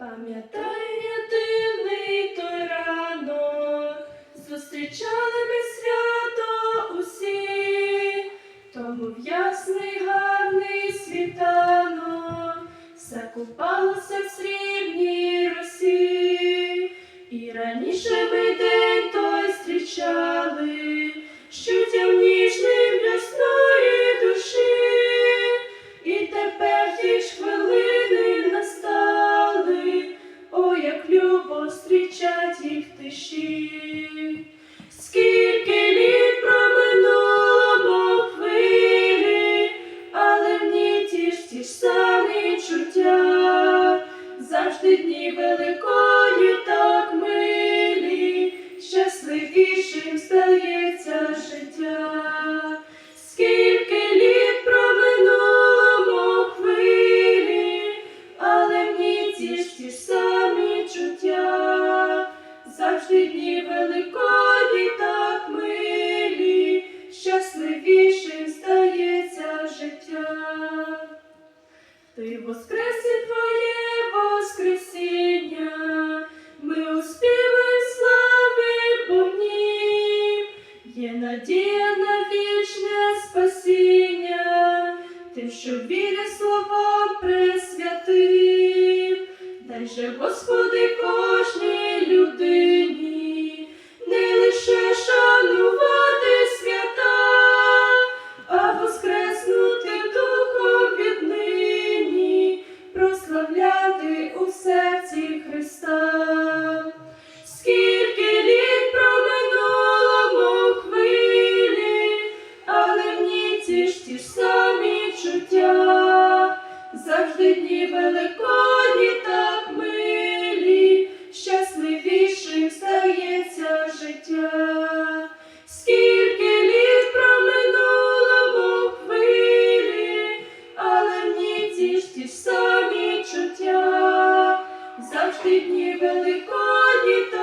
Пам'ятай, я дивний той ранок, зустрічали ми свято усі, тому в ясний гарний світанок. Закупалося в срібній тиші. Скільки літ проминуло, мов хвилі, але в ній ті ж ті ж самі чуття, завжди дні великої так милі, щасливішим стається життя. Скільки літ проминуло, мов хвилі, але в ній ті ж ті ж самі дні так милі, щасливішим стається життя. Ти воскресі твоє Воскресіння, ми успіли слави Богні, є надія на вічне спасіння, тим, що віри словам присвятив, дай же Господи. великодні так милі, щасливішим стається життя, скільки літ проминуло хвилі, але в ній самі чуття, завжди дні великодні та.